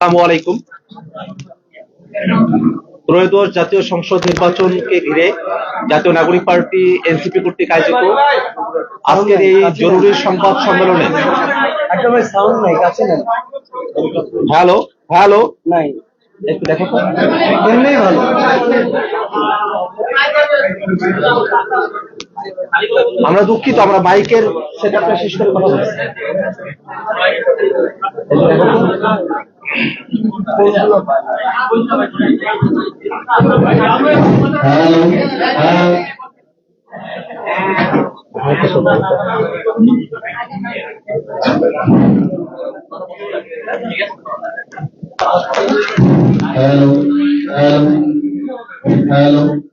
আসসালামু আলাইকুম। ত্রয়োদশ জাতীয় সংসদ নির্বাচনকে ঘিরে জাতীয় নাগরিক পার্টি এনসিপি কর্তৃক আয়োজিত আজকের এই জরুরি সংবাদ সম্মেলনে হ্যালো হ্যালো। নাই। একটু দেখো তো। এমনি ভালো। আমরা দুঃখিত আমরা মাইকের সেটআপটা শেষ করে কথা বলছি hello, hello, hello.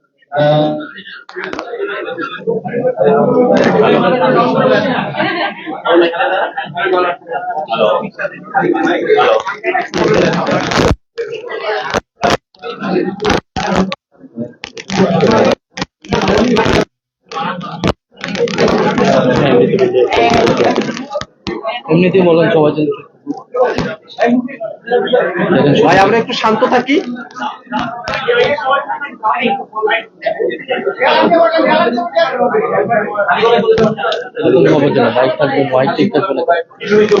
এমনিতেই বললাম জন্য। ভাই আমরা একটু শান্ত থাকি। এরকম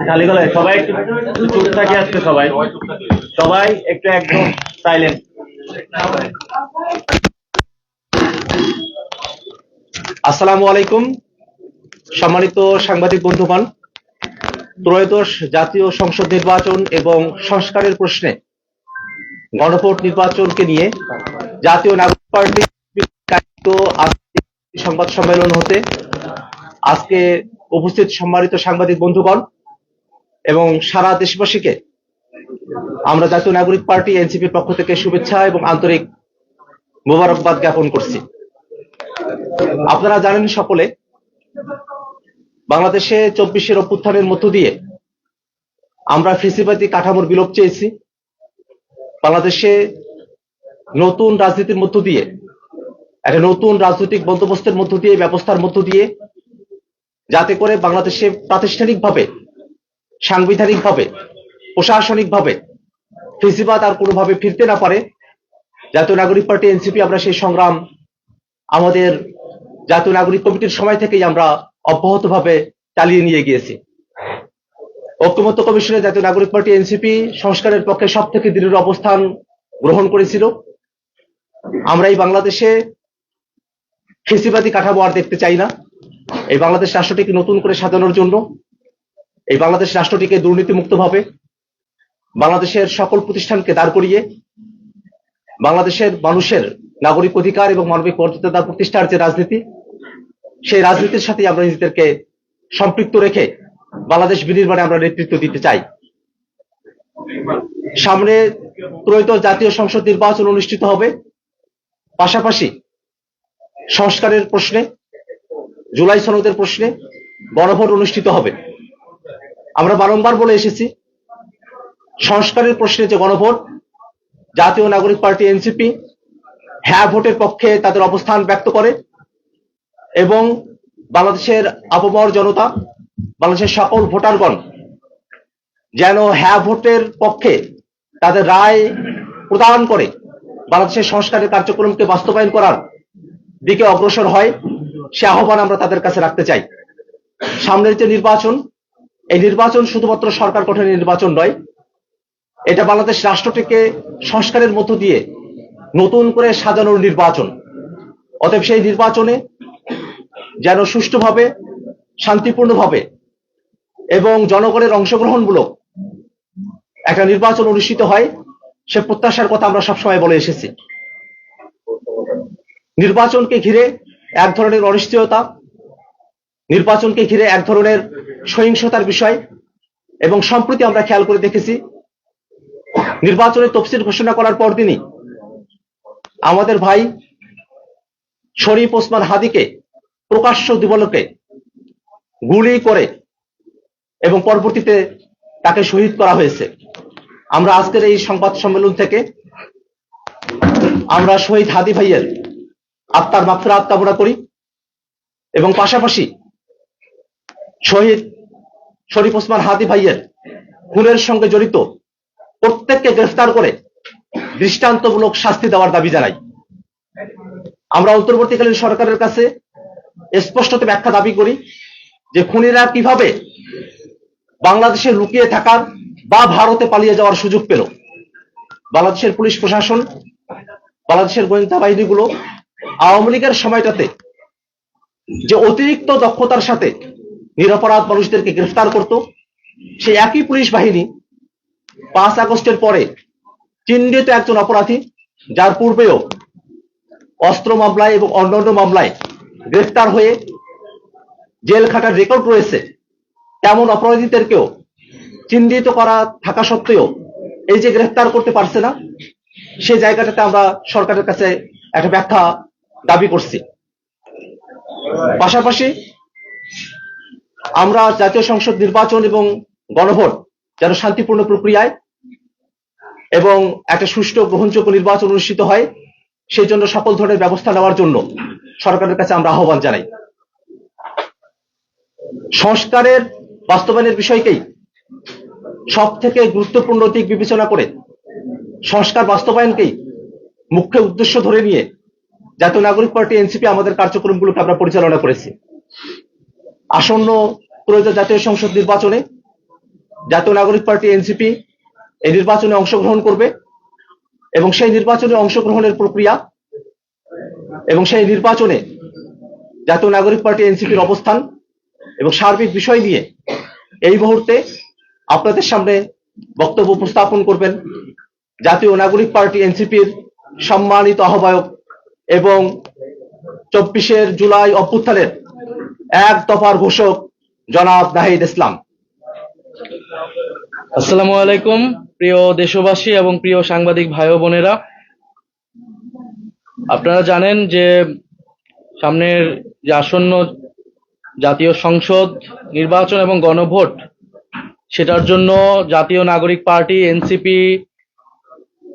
খালি গলায় সবাই একটু চুপ থাকে আজকে সবাই। সবাই একটু একদম সাইলেন্ট আসসালামু আলাইকুম সম্মানিত সাংবাদিক বন্ধুগণ। ত্রয়োদশ জাতীয় সংসদ নির্বাচন এবং সংস্কারের প্রশ্নে গণভোট নির্বাচনকে নিয়ে জাতীয় নাগরিক পার্টি সংবাদ সম্মেলন হতে আজকে উপস্থিত সম্মানিত সাংবাদিক বন্ধুগণ এবং সারা দেশবাসীকে আমরা জাতীয় নাগরিক পার্টি, এনসিপির পক্ষ থেকে শুভেচ্ছা এবং আন্তরিক মোবারকবাদ জ্ঞাপন করছি। আপনারা জানেন সকলে, বাংলাদেশে চব্বিশের অভ্যুত্থানের মধ্য দিয়ে আমরা ফেসিবাদী কাঠামোর বিলোপ চেয়েছি। বাংলাদেশে নতুন রাজনীতির মধ্য দিয়ে, একটা নতুন রাজনৈতিক বন্দোবস্তের মধ্য দিয়ে, ব্যবস্থার মধ্য দিয়ে, যাতে করে বাংলাদেশে প্রাতিষ্ঠানিকভাবে সাংবিধানিকভাবে, প্রশাসনিকভাবে ফেসিবাদ আর কোনোভাবে ফিরতে না পারে। জাতীয় নাগরিক পার্টি, এনসিপি, আমরা সেই সংগ্রাম আমাদের জাতীয় নাগরিক কমিটির সময় থেকেই আমরা অব্যাহতভাবে চালিয়ে নিয়ে গিয়েছি। ঐক্যমত্য কমিশনে জাতীয় নাগরিক পার্টি, এনসিপি, সংস্কারের পক্ষে সব থেকে দৃঢ় অবস্থান গ্রহণ করেছিল। আমরা এই বাংলাদেশে ফেসিবাদী কাঠামো আর দেখতে চাই না। এই বাংলাদেশ রাষ্ট্রটিকে নতুন করে সাজানোর জন্য এই বাংলাদেশ রাষ্ট্রটিকে দুর্নীতিমুক্ত দুর্নীতিমুক্তভাবে, বাংলাদেশের সকল প্রতিষ্ঠানকে দাঁড় করিয়ে, বাংলাদেশের মানুষের নাগরিক অধিকার এবং মানবিক মর্যাদা প্রতিষ্ঠার যে রাজনীতি, সেই রাজনীতির সাথে আমরা নিজেদেরকে সম্পৃক্ত রেখে বাংলাদেশ বিনির্মাণে আমরা নেতৃত্ব দিতে চাই। সামনে ত্রয়োদশ জাতীয় সংসদ নির্বাচন অনুষ্ঠিত হবে। পাশাপাশি সংস্কারের প্রশ্নে, জুলাই সনদের প্রশ্নে গণভোট অনুষ্ঠিত হবে। আমরা বারংবার বলে এসেছি, সংস্কারের প্রশ্নে যে গণভোট, জাতীয় নাগরিক পার্টি এনসিপি হ্যাঁ ভোটের পক্ষে তাদের অবস্থান ব্যক্ত করে এবং বাংলাদেশের আবহাওয়ার জনতা, বাংলাদেশের সকল ভোটারগণ যেন হ্যাঁ ভোটের পক্ষে তাদের রায় প্রদান করে বাংলাদেশের সংস্কারের কার্যক্রমকে বাস্তবায়ন করার দিকে অগ্রসর হয়, সে আহ্বান আমরা তাদের কাছে রাখতে চাই। সামনের যে নির্বাচন এই নির্বাচন শুধুমাত্র সরকার গঠনের নির্বাচন নয়, এটা বাংলাদেশ রাষ্ট্রটিকে সংস্কারের মধ্য দিয়ে নতুন করে সাজানোর নির্বাচন। অতএব সেই নির্বাচনে যেন সুষ্ঠুভাবে, শান্তিপূর্ণভাবে এবং জনগণের অংশগ্রহণমূলক একটা নির্বাচন অনুষ্ঠিত হয়, সে প্রত্যাশার কথা আমরা সবসময় বলে এসেছি। নির্বাচনকে ঘিরে এক ধরনের অনিশ্চয়তা নির্বাচনকে ঘিরে এক ধরনের সহিংসতার বিষয় এবং সম্প্রতি আমরা খেয়াল করে দেখেছি, নির্বাচনের তফসিল ঘোষণা করার পর পরদিনই আমাদের ভাই শরীফ ওসমান হাদিকে প্রকাশ্য দিবলকে গুলি করে এবং পরবর্তীতে তাকে শহীদ করা হয়েছে। আমরা আজকের এই সংবাদ সম্মেলন থেকে আমরা শহীদ হাদি ভাইয়ের আত্মার মাত্রা কামনা করি এবং পাশাপাশি শহীদ শরীফ ওসমান হাদি ভাইয়ের খুনের সঙ্গে জড়িত প্রত্যেককে গ্রেফতার করে দৃষ্টান্তমূলক শাস্তি দেওয়ার দাবি জানাই। আমরা অন্তর্বর্তীকালীন সরকারের কাছে স্পষ্টত ব্যাখ্যা দাবি করি যে খুনিরা কীভাবে বাংলাদেশে লুকিয়ে থাকার বা ভারতে পালিয়ে যাওয়ার সুযোগ পেল। বাংলাদেশের পুলিশ প্রশাসন, বাংলাদেশের গোয়েন্দা বাহিনীগুলো আওয়ামী লীগের সময়টাতে যে অতিরিক্ত দক্ষতার সাথে নিরপরাধ মানুষদেরকে গ্রেফতার করত। সেই একই পুলিশ বাহিনী পাঁচ আগস্টের পরে চিহ্নিত একজন অপরাধী, যার পূর্বেও অস্ত্র মামলায় এবং অন্যান্য মামলায় গ্রেফতার হয়ে জেল খাটার রেকর্ড রয়েছে। তেমন অপরাধীদেরকেও চিহ্নিত করা থাকা সত্ত্বেও এই যে গ্রেফতার করতে পারছে না, সে জায়গাটাতে আমরা সরকারের কাছে একটা ব্যাখ্যা দাবি করছি। পাশাপাশি আমরা জাতীয় সংসদ নির্বাচন এবং গণভোট যেন শান্তিপূর্ণ প্রক্রিয়ায় এবং একটা সুষ্ঠু গ্রহণযোগ্য নির্বাচন অনুষ্ঠিত হয়, সেই জন্য সকল ধরনের ব্যবস্থা নেওয়ার জন্য সরকারের কাছে আমরা আহ্বান জানাই। সংস্কারের বাস্তবায়নের বিষয়কেই সব থেকে গুরুত্বপূর্ণ দিক বিবেচনা করে সংস্কার বাস্তবায়নকেই মুখ্য উদ্দেশ্য ধরে নিয়ে জাতীয় নাগরিক পার্টি, এনসিপি আমাদের কার্যক্রমগুলোকে আমরা পরিচালনা করেছি। আসন্ন প্রয়োজন জাতীয় সংসদ নির্বাচনে জাতীয় নাগরিক পার্টি এনসিপি এই নির্বাচনে অংশগ্রহণ করবে এবং সেই নির্বাচনে অংশগ্রহণের প্রক্রিয়া এবং সেই নির্বাচনে জাতীয় নাগরিক পার্টি এনসিপির অবস্থান এবং সার্বিক বিষয় নিয়ে এই মুহূর্তে আপনাদের সামনে বক্তব্য উপস্থাপন করবেন জাতীয় নাগরিক পার্টি এনসিপির সম্মানিত আহ্বায়ক এবং চব্বিশের জুলাই অভ্যুত্থানের এক দফার ঘোষক জনাব নাহিদ ইসলাম। আসসালামু আলাইকুম, প্রিয় দেশবাসী এবং প্রিয় সাংবাদিক ভাই বোনেরা। আপনারা জানেন যে সামনের যে আসন্ন জাতীয় সংসদ নির্বাচন এবং গণভোট, সেটার জন্য জাতীয় নাগরিক পার্টি, এনসিপি,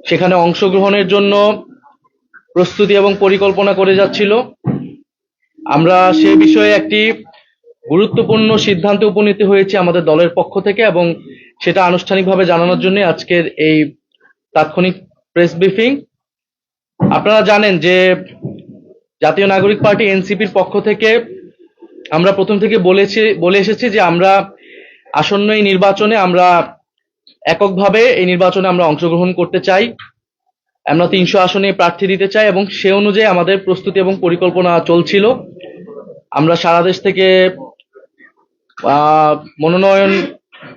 সেখানে অংশগ্রহণের জন্য প্রস্তুতি এবং পরিকল্পনা করে যাচ্ছিল। আমরা সে বিষয়ে একটি গুরুত্বপূর্ণ সিদ্ধান্তে উপনীত হয়েছে আমাদের দলের পক্ষ থেকে এবং সেটা আনুষ্ঠানিকভাবে জানানোর জন্য আজকের এই তাৎক্ষণিক প্রেস ব্রিফিং। আপনারা জানেন যে জাতীয় নাগরিক পার্টি এনসিপির পক্ষ থেকে আমরা প্রথম থেকে বলেছি, বলে এসেছি যে আমরা আসন্ন এই নির্বাচনে আমরা এককভাবে এই নির্বাচনে আমরা অংশগ্রহণ করতে চাই। আমরা তিনশো আসনে প্রার্থী দিতে চাই এবং সে অনুযায়ী আমাদের প্রস্তুতি এবং পরিকল্পনা চলছিল। আমরা সারা দেশ থেকে মনোনয়ন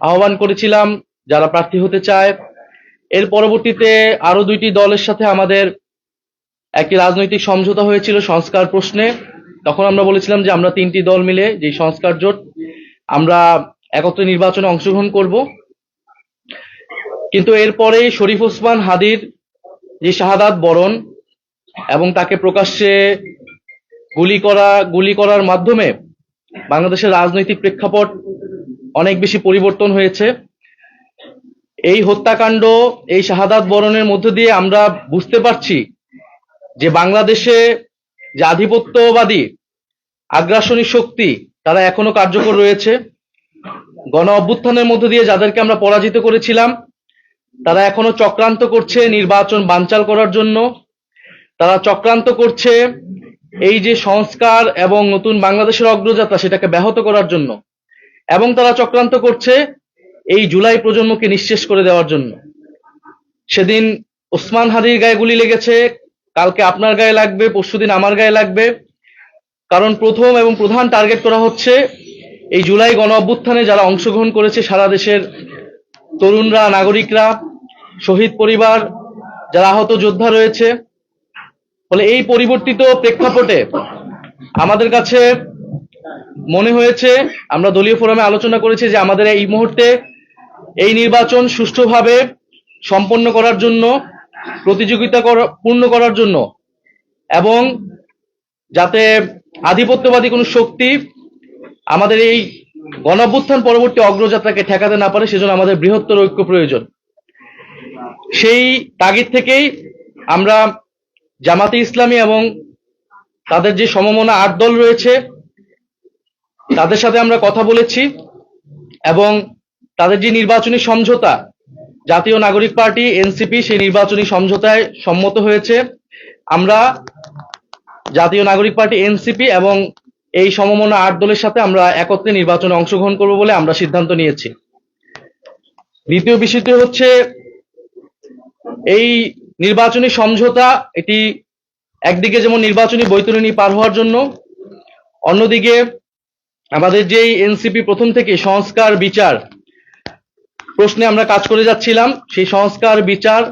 আহ্বান করেছিলাম, যারা প্রার্থী হতে চায়। এর পরবর্তীতে আরও দুইটি দলের সাথে আমাদের একটি রাজনৈতিক সমঝোতা হয়েছিল সংস্কার প্রশ্নে। তখন আমরা বলেছিলাম যে আমরা তিনটি দল মিলে যে সংস্কার জোট, আমরা একত্রে নির্বাচনে অংশগ্রহণ করব। কিন্তু এরপরেই শরীফ ওসমান হাদির যে শাহাদাত বরণ এবং তাকে প্রকাশ্যে গুলি করা, গুলি করার মাধ্যমে বাংলাদেশের রাজনৈতিক প্রেক্ষাপট অনেক বেশি পরিবর্তন হয়েছে। এই হত্যাকাণ্ড, এই শাহাদাত বরণের মধ্য দিয়ে আমরা বুঝতে পারছি যে বাংলাদেশে যে আধিপত্যবাদী, আগ্রাসনী শক্তি, তারা এখনও কার্যকর রয়েছে। গণ অভ্যুত্থানের মধ্য দিয়ে যাদেরকে আমরা পরাজিত করেছিলাম, তারা এখনও চক্রান্ত করছে নির্বাচন বানচাল করার জন্য। তারা চক্রান্ত করছে এই যে সংস্কার এবং নতুন বাংলাদেশের অগ্রযাত্রা সেটাকে ব্যাহত করার জন্য, এবং তারা চক্রান্ত করছে এই জুলাই প্রজন্মকে নিঃশেষ করে দেওয়ার জন্য। সেদিন ওসমান হাদির গায়ে গুলি লেগেছে, কালকে আপনার গায়ে লাগবে পরশুদিন আমার গায়ে লাগবে। কারণ প্রথম এবং প্রধান টার্গেট করা হচ্ছে এই জুলাই গণ অভ্যুত্থানে যারা অংশগ্রহণ করেছে সারা দেশের তরুণরা, নাগরিকরা, শহীদ পরিবার, যারা আহত যোদ্ধা রয়েছে ফলে এই পরিবর্তিত প্রেক্ষাপটে আমাদের কাছে মনে হয়েছে, আমরা দলীয় ফোরামে আলোচনা করেছি যে আমাদের এই মুহূর্তে এই নির্বাচন সুষ্ঠুভাবে সম্পন্ন করার জন্য, প্রতিযোগিতা পূর্ণ করার জন্য এবং যাতে আধিপত্যবাদী কোনো শক্তি আমাদের এই গণঅভ্যুত্থান পরবর্তী অগ্রযাত্রাকে ঠেকাতে না পারে, সেজন্য আমাদের বৃহত্তর ঐক্য প্রয়োজন। সেই তাগিদ থেকেই আমরা জামাতে ইসলামী এবং তাদের যে সমমনা আট দল রয়েছে, তাদের সাথে আমরা কথা বলেছি এবং তাদের যে নির্বাচনী সমঝোতা, জাতীয় নাগরিক পার্টি, এনসিপি সেই নির্বাচনী সমঝোতায় সম্মত হয়েছে। আমরা জাতীয় নাগরিক পার্টি, এনসিপি এবং এই সমমনা আট দলের সাথে আমরা একত্রে নির্বাচনে অংশগ্রহণ করব বলে আমরা সিদ্ধান্ত নিয়েছি। দ্বিতীয় বিষয়টি হচ্ছে, এই নির্বাচনী সমঝোতা, এটি একদিকে যেমন নির্বাচনী বৈতরণী পার হওয়ার জন্য, অন্যদিকে আমাদের যেই এনসিপি প্রথম থেকে সংস্কার বিচার প্রশ্নে আমরা কাজ করে যাচ্ছিলাম, সেই সংস্কার বিচার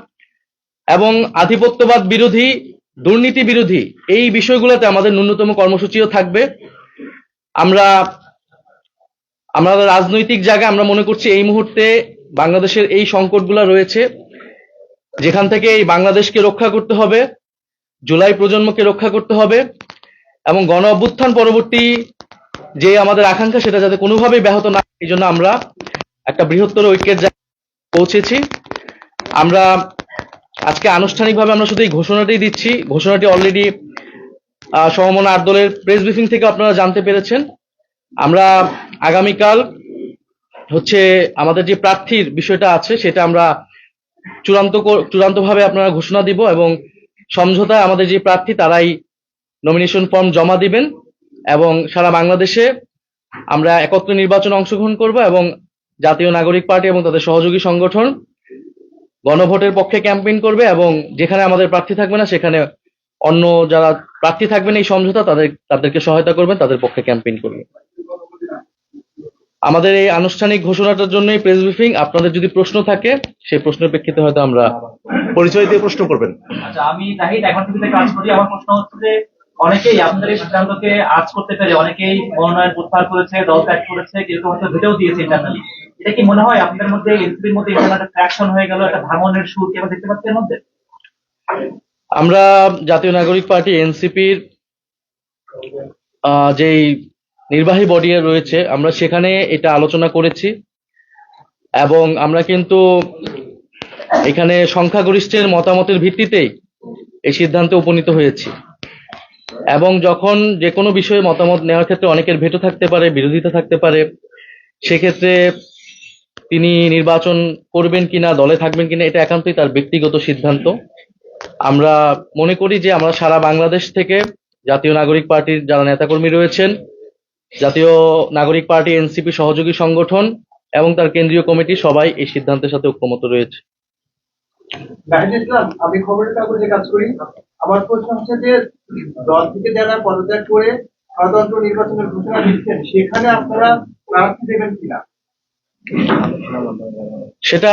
এবং আধিপত্যবাদ বিরোধী, দুর্নীতি বিরোধী, এই বিষয়গুলোতে আমাদের ন্যূনতম কর্মসূচিও থাকবে। আমরা আমরা রাজনৈতিক জায়গায় আমরা মনে করছি এই মুহূর্তে বাংলাদেশের এই সংকটগুলো রয়েছে। যেখান থেকে এই বাংলাদেশকে রক্ষা করতে হবে, জুলাই প্রজন্মকে রক্ষা করতে হবে, এবং গণ অভ্যুত্থান পরবর্তী যে আমাদের আকাঙ্ক্ষা সেটা যাতে কোনোভাবেই ব্যাহত না এই জন্য আমরা একটা বৃহত্তর ঐক্যের পৌঁছেছি। আমরা আজকে আনুষ্ঠানিকভাবে আমরা শুধু এই ঘোষণাটি দিচ্ছি, ঘোষণাটি অলরেডি সমমনা আট দলের প্রেস ব্রিফিং থেকে আপনারা জানতে পেরেছেন। আমরা আগামীকাল হচ্ছে আমাদের যে প্রার্থীর বিষয়টা আছে, সেটা আমরা চূড়ান্ত চূড়ান্তভাবে আপনারা ঘোষণা দিব এবং সমঝোতায় আমাদের যে প্রার্থী, তারাই নমিনেশন ফর্ম জমা দিবেন এবং সারা বাংলাদেশে আমরা একত্র নির্বাচনে অংশগ্রহণ করব এবং জাতীয় নাগরিক পার্টি এবং তাদের সহযোগী সংগঠন গণভোটের পক্ষে ক্যাম্পেইন করবে এবং যেখানে আমাদের প্রার্থী থাকবে না, সেখানে অন্য যারা প্রার্থী থাকবেন এই সমঝোতা, তাদের, তাদেরকে সহায়তা করবেন, তাদের পক্ষে ক্যাম্পেইন করবে আমাদের এই আনুষ্ঠানিক ঘোষণাটার জন্যই প্রেস ব্রিফিং আপনাদের যদি প্রশ্ন থাকে সেই প্রশ্নের প্রেক্ষিতে হয়তো আমরা পরিচয় দিয়ে প্রশ্ন করবেন। আচ্ছা আমি জাহিদ এখন টিভিতে কাজ করি। আমার প্রশ্ন হচ্ছে যে অনেকেই আপনাদের এই সিদ্ধান্তকে আজ করতে পেরে অনেকেই মনোনয়ন প্রত্যাহার করেছে দল ত্যাগ করেছে কেউ কেউ হয়তো ভেটেও দিয়েছে ইন্টারনালি এটা কি মনে হয় আপনাদের মধ্যে এনসিপির মধ্যে ইন্টারনাল ট্র্যাকশন হয়ে গেল একটা ভাঙনের সুর কি আমরা দেখতে পাচ্ছি এর মধ্যে? আমরা জাতীয় নাগরিক পার্টি এনসিপির যেই নির্বাহী বডি রয়েছে। আমরা সেখানে এটা আলোচনা করেছি। এবং আমরা কিন্তু এখানে সংখ্যাগরিষ্ঠের মতামতের ভিত্তিতেই এই সিদ্ধান্তে উপনীত হয়েছি। এবং যখন যে কোনো বিষয়ে মতামত নেওয়ার ক্ষেত্রে অনেকের ভেটো থাকতে পারে, বিরোধিতা থাকতে পারে, সেক্ষেত্রে তিনি নির্বাচন করবেন কিনা, দলে থাকবেন কিনা, এটা একান্তই তার ব্যক্তিগত সিদ্ধান্ত। আমরা মনে করি যে আমরা সারা বাংলাদেশ থেকে জাতীয় নাগরিক পার্টির যারা নেতাকর্মী রয়েছেন জাতীয় নাগরিক পার্টি এনসিপি সহযোগী সংগঠন এবং তার কেন্দ্রীয় কমিটি সবাই এই সিদ্ধান্তের সাথে ঐক্যমত রয়েছে। ইসলাম আমি খবরের কাগজে কাজ করি। আমার প্রশ্ন হচ্ছে যে দল থেকে যারা পদত্যাগ করে স্বতন্ত্র নির্বাচনের ঘোষণা দিচ্ছেন সেখানে আপনারা প্রার্থী দেবেন কিনা? সেটা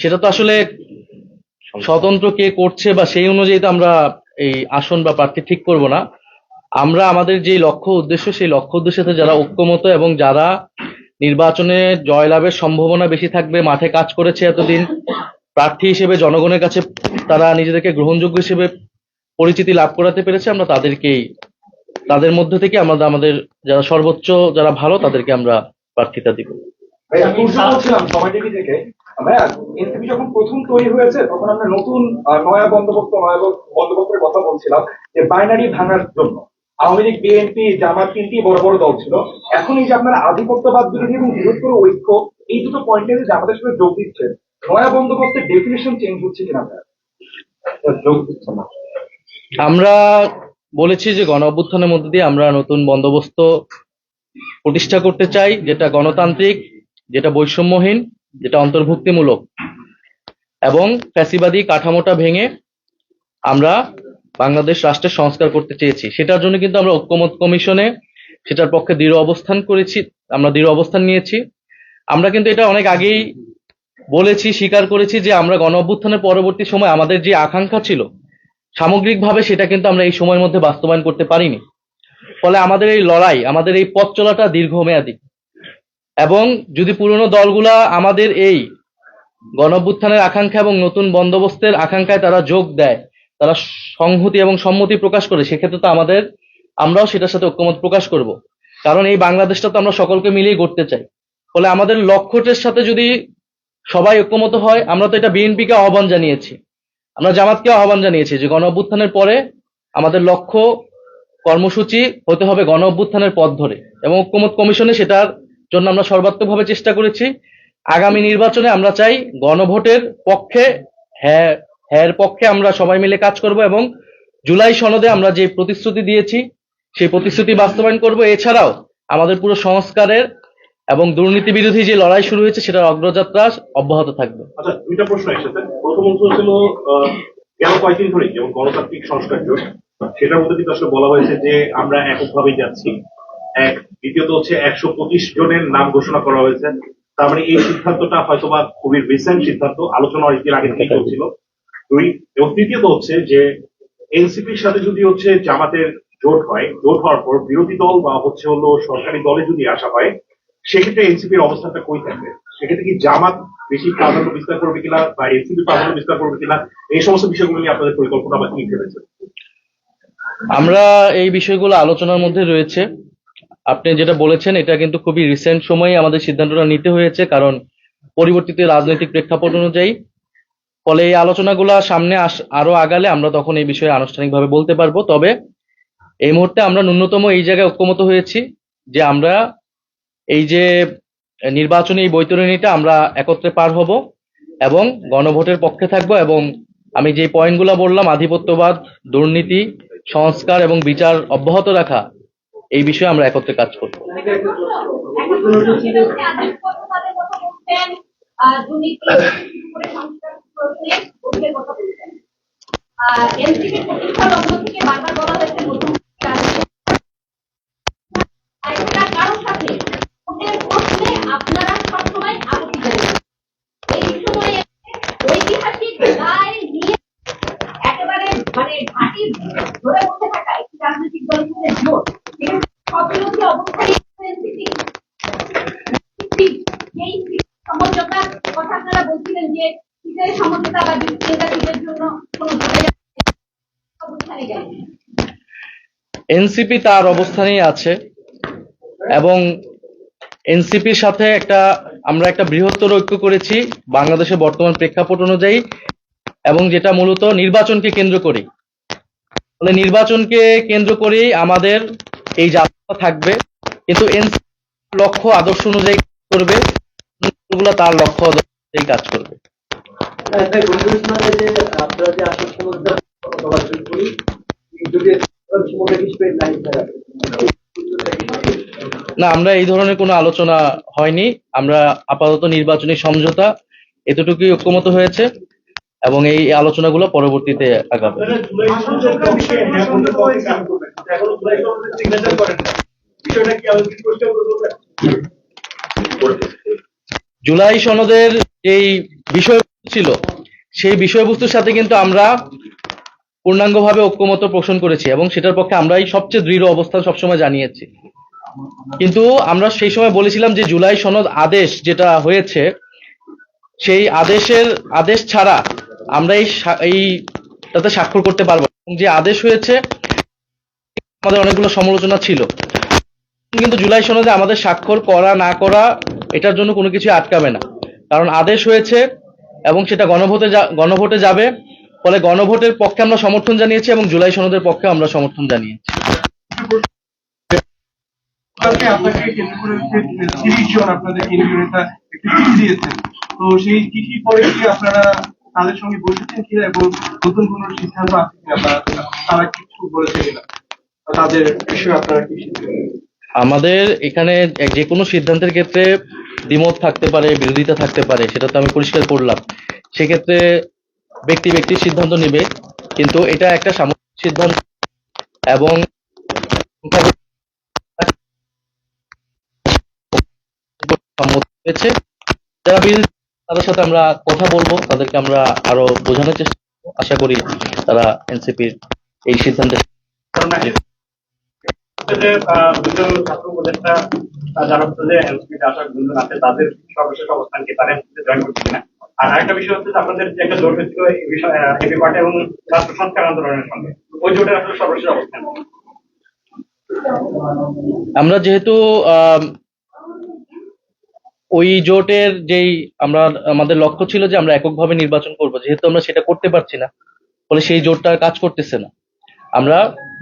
সেটা তো আসলে স্বতন্ত্র কে করছে বা সেই অনুযায়ী তো আমরা এই আসন বা প্রার্থী ঠিক করব না। আমরা আমাদের যে লক্ষ্য উদ্দেশ্য, সেই লক্ষ্য উদ্দেশ্যে যারা ঐক্যমত এবং যারা নির্বাচনে জয়লাভের সম্ভাবনা বেশি থাকবে, মাঠে কাজ করেছে এতদিন, প্রার্থী হিসেবে, জনগণের কাছে তারা নিজেদেরকে গ্রহণযোগ্য হিসেবে পরিচিতি লাভ করাতে পেরেছে, আমরা তাদেরকেই, তাদের মধ্যে থেকে আমরা আমাদের যারা সর্বোচ্চ, যারা ভালো, তাদেরকে আমরা প্রার্থিতা দিব। এনসিপি যখন প্রথম তৈরি হয়েছে, তখন আমরা নতুন নয়া বন্দোবস্ত, নয়া বন্দোবস্তের কথা বলছিলাম যে বাইনারি ভাঙার জন্য। আওয়ামী লীগ বিএনপি জামাত তিনটি বড় বড় দল ছিল। এখন এই যে আপনারা আধিপত্যবাদ বিরোধী এবং বৃহত্তর ঐক্য এই দুটো পয়েন্টে যে আমাদের সাথে যোগ দিচ্ছেন নয়া বন্দোবস্তের ডেফিনেশন চেঞ্জ হচ্ছে কিনা যোগ দিচ্ছে না। আমরা বলেছি যে গণ অভ্যুত্থানের মধ্যে দিয়ে আমরা নতুন বন্দোবস্ত প্রতিষ্ঠা করতে চাই যেটা গণতান্ত্রিক যেটা বৈষম্যহীন যেটা অন্তর্ভুক্তিমূলক। এবং ফ্যাসিবাদী কাঠামোটা ভেঙে আমরা বাংলাদেশ রাষ্ট্রের সংস্কার করতে চেয়েছি। সেটার জন্য কিন্তু আমরা ঐক্যমত কমিশনে সেটার পক্ষে দৃঢ় অবস্থান করেছি, আমরা দৃঢ় অবস্থান নিয়েছি। আমরা কিন্তু এটা অনেক আগেই বলেছি, স্বীকার করেছি যে আমরা গণ অভ্যুত্থানের পরবর্তী সময় আমাদের যে আকাঙ্ক্ষা ছিল, সামগ্রিকভাবে সেটা কিন্তু আমরা এই সময়ের মধ্যে বাস্তবায়ন করতে পারিনি। ফলে আমাদের এই লড়াই, আমাদের এই পথ চলাটা দীর্ঘমেয়াদী। এবং যদি পুরনো দলগুলা আমাদের এই গণ আকাঙ্ক্ষা এবং নতুন বন্দোবস্তের আকাঙ্ক্ষায় তারা যোগ দেয় তারা সংহতি এবং সম্মতি প্রকাশ করে, সেক্ষেত্রে তো আমাদের, আমরাও সেটার সাথে ঐক্যমত প্রকাশ করব। কারণ এই বাংলাদেশটা তো আমরা সকলকে মিলিয়ে গড়তে চাই। ফলে আমাদের লক্ষ্যটের সাথে যদি সবাই ঐক্যমত হয়, আমরা তো এটা বিএনপিকে আহ্বান জানিয়েছি। আমরা জামাতকে আহ্বান জানিয়েছি যে গণ অভ্যুত্থানের পরে আমাদের লক্ষ্য কর্মসূচি হতে হবে গণ অভ্যুত্থানের পথ ধরে। এবং ঐক্যমত কমিশনে সেটার জন্য আমরা সর্বাত্মকভাবে চেষ্টা করেছি। আগামী নির্বাচনে আমরা চাই গণভোটের পক্ষে হ্যাঁ হ্যাঁ পক্ষে আমরা সবাই মিলে কাজ করব এবং জুলাই সনদে আমরা যে প্রতিশ্রুতি দিয়েছি সেই প্রতিশ্রুতি বাস্তবায়ন করব। এছাড়াও আমাদের পুরো সংস্কারের এবং দুর্নীতি বিরোধী যে লড়াই শুরু হয়েছে সেটার অগ্রযাত্রা অব্যাহত থাকবে। আচ্ছা দুইটা প্রশ্ন এসেছে। প্রথমত হচ্ছিল আহ, গেল কয়েকদিন ধরে যেমন গণতান্ত্রিক সংস্কার জোট সেটার মধ্যে কিন্তু আসলে বলা হয়েছে যে আমরা এককভাবেই যাচ্ছি। এক দ্বিতীয়ত হচ্ছে একশো পঁচিশ জনের নাম ঘোষণা করা হয়েছে। তার মানে এই সিদ্ধান্তটা হয়তোবা খুবই রিসেন্ট সিদ্ধান্ত আলোচনা অনেকদিন আগে থেকেই চলছিল। দুই, এবং তৃতীয়ত হচ্ছে যে এনসিপির সাথে যদি হচ্ছে জামাতের জোট হয়, জোট হওয়ার পর বিরোধী দল বা হচ্ছে হলো সরকারি দলে যদি আসা হয়, সেক্ষেত্রে এনসিপির অবস্থানটা কই থাকবে? সেক্ষেত্রে কি জামাত বেশি প্রাধান্য বিস্তার করবে কিনা বা এনসিপি প্রাধান্য বিস্তার করবে কিনা? এই সমস্ত বিষয়গুলো নিয়ে আপনাদের পরিকল্পনা বা কি ভেবেছেন? আমরা এই বিষয়গুলো আলোচনার মধ্যে রয়েছে। আপনি যেটা বলেছেন, এটা কিন্তু খুবই রিসেন্ট সময়ে আমাদের সিদ্ধান্তটা নিতে হয়েছে, কারণ পরিবর্তিত রাজনৈতিক প্রেক্ষাপট অনুযায়ী ফলে এই আলোচনাগুলো সামনে আরও আগালে আমরা তখন এই বিষয়ে আনুষ্ঠানিকভাবে বলতে পারব। তবে এই মুহূর্তে আমরা ন্যূনতম এই জায়গায় ঐক্যমত হয়েছি যে আমরা এই যে নির্বাচনী এই বৈতরণীটা আমরা একত্রে পার হব এবং গণভোটের পক্ষে থাকব এবং আমি যে পয়েন্টগুলো বললাম, আধিপত্যবাদ, দুর্নীতি, সংস্কার এবং বিচার অব্যাহত রাখা, এই বিষয়ে আমরা একত্রে কাজ করব। দুর্নীতি ভোটের প্রশ্নে আপনারা সবসময় আপত্তি জানান এই সময়ে ঐতিহাসিক রায় নিয়ে একেবারে মানে ঘাটি ধরে বসে থাকা একটি রাজনৈতিক দলের সাথে জোট এখানে সবিরোধী অবস্থায় এনসিপি এই সমঝোতার কথা আপনারা বলছিলেন যে শীতের সমঝোতা বা নেতা শীতের জন্য কোনো জোটে অবস্থানে যায়নি এনসিপি তার অবস্থানেই আছে এবং এনসিপির সাথে একটা, আমরা একটা বৃহত্তর ঐক্য করেছি বাংলাদেশের বর্তমান প্রেক্ষাপট অনুযায়ী এবং যেটা মূলত নির্বাচনকে কেন্দ্র করে ফলে নির্বাচনকে কেন্দ্র করেই আমাদের এই যাত্রা থাকবে। কিন্তু লক্ষ্য, আদর্শ অনুযায়ী করবে তার লক্ষ্য অনুযায়ী কাজ করবে। একটা কংগ্রেস মানে যে আপনারা যে আসল সমস্যা না, আমরা এই ধরনের কোনো আলোচনা হয়নি। আমরা আপাতত নির্বাচনী সমঝোতা এতটুকুই ঐক্যমত হয়েছে এবং এই আলোচনাগুলো পরবর্তীতে আগাবে। জুলাই সনদের যেই বিষয়বস্তু ছিল, সেই বিষয়বস্তুর সাথে কিন্তু আমরা পূর্ণাঙ্গভাবে ঐক্যমত পোষণ করেছি এবং সেটার পক্ষে আমরাই সবচেয়ে দৃঢ় অবস্থান সবসময় জানিয়েছি। কিন্তু আমরা সেই সময় বলেছিলাম যে জুলাই সনদ আদেশ যেটা হয়েছে, সেই আদেশের, আদেশ ছাড়া আমরা এই এই তাতে স্বাক্ষর করতে পারব যে আদেশ হয়েছে, আমাদের অনেকগুলো সমালোচনা ছিল। কিন্তু জুলাই সনদে আমাদের স্বাক্ষর করা, না করা, এটার জন্য কোনো কিছু আটকাবে না। কারণ আদেশ হয়েছে এবং সেটা গণভোটে গণভোটে যাবে। ফলে গণভোটের পক্ষে আমরা সমর্থন জানিয়েছি এবং জুলাই সনদের পক্ষে আমরা সমর্থন জানিয়েছি। কালকে আপনাকে কেন্দ্র করে হচ্ছে তিরিশ জন আপনাদের কেন্দ্রীয় নেতা একটি চিঠি দিয়েছেন। তো সেই চিঠি পরে কি আপনারা তাদের সঙ্গে বসেছেন কিনা এবং নতুন কোন সিদ্ধান্ত আছে কিনা বা তারা কিছু বলেছে কিনা? তাদের বিষয়ে আপনারা কি আমাদের এখানে যে কোনো সিদ্ধান্তের ক্ষেত্রে দ্বিমত থাকতে পারে বিরোধিতা থাকতে পারে সেটা তো আমি পরিষ্কার করলাম। সেক্ষেত্রে ব্যক্তি ব্যক্তির সিদ্ধান্ত নেবে, কিন্তু এটা একটা সামগ্রিক সিদ্ধান্ত এবং যারা বিরোধী তাদের সাথে আমরা কথা বলব, তাদেরকে আমরা আরও বোঝানোর চেষ্টা করব। আশা করি তারা এনসিপির এই সিদ্ধান্তে যারা আসার গুঞ্জন আছে, তাদের সর্বশেষ অবস্থান কি? তারা জয়েন করছে কিনা? আর আরেকটা বিষয় হচ্ছে আপনাদের যে একটা জোট হয়েছিল এই বিষয় এবি পার্টি এবং রাষ্ট্র সংস্কার আন্দোলনের সঙ্গে ওই জোটের আসলে সর্বশেষ অবস্থান। আমরা যেহেতু ওই জোটের যেই আমরা আমাদের লক্ষ্য ছিল যে আমরা এককভাবে নির্বাচন করব যেহেতু আমরা সেটা করতে পারছি না ফলে সেই জোটটা কাজ করতেছে না। আমরা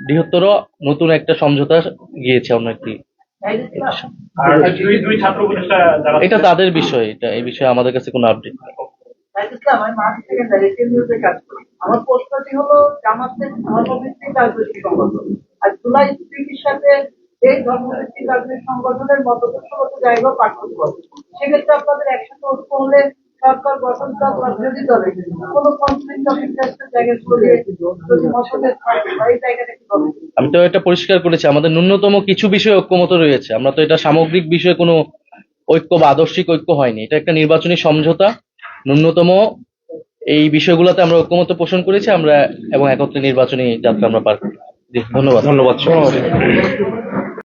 বৃহত্তর নতুন একটা সমঝোতা গিয়েছি অন্য একটি এটা তাদের বিষয় এটা এই বিষয়ে আমাদের কাছে কোনো আপডেট নেই। ইসলাম আমি মার্চ সেকেন্ডারি কেন্দ্রীয় কাজ করি। আমার প্রশ্নটি হলো, জামাতের ধর্মভিত্তিক রাজনৈতিক সংগঠন। আর জুলাই সাথে এই ধর্মভিত্তিক রাজনৈতিক সংগঠনের মতদর্শগত জায়গাও পার্থক্য সেক্ষেত্রে আপনাদের একসাথে হলে সরকার গঠন বা বিরোধী দলে কোনো কনফ্লিক্ট অফ ইন্টারেস্টের জায়গায় চলে যদি এই জায়গাটা আমি তো এটা পরিষ্কার করেছি, আমাদের ন্যূনতম কিছু বিষয়ে ঐক্যমত রয়েছে। আমরা তো এটা সামগ্রিক বিষয়ে কোনো ঐক্য বা আদর্শিক ঐক্য হয়নি। এটা একটা নির্বাচনী সমঝোতা। ন্যূনতম এই বিষয়গুলোতে আমরা ঐক্যমত পোষণ করেছি আমরা এবং একত্রে নির্বাচনী যাত্রা আমরা পার করি। ধন্যবাদ। ধন্যবাদ।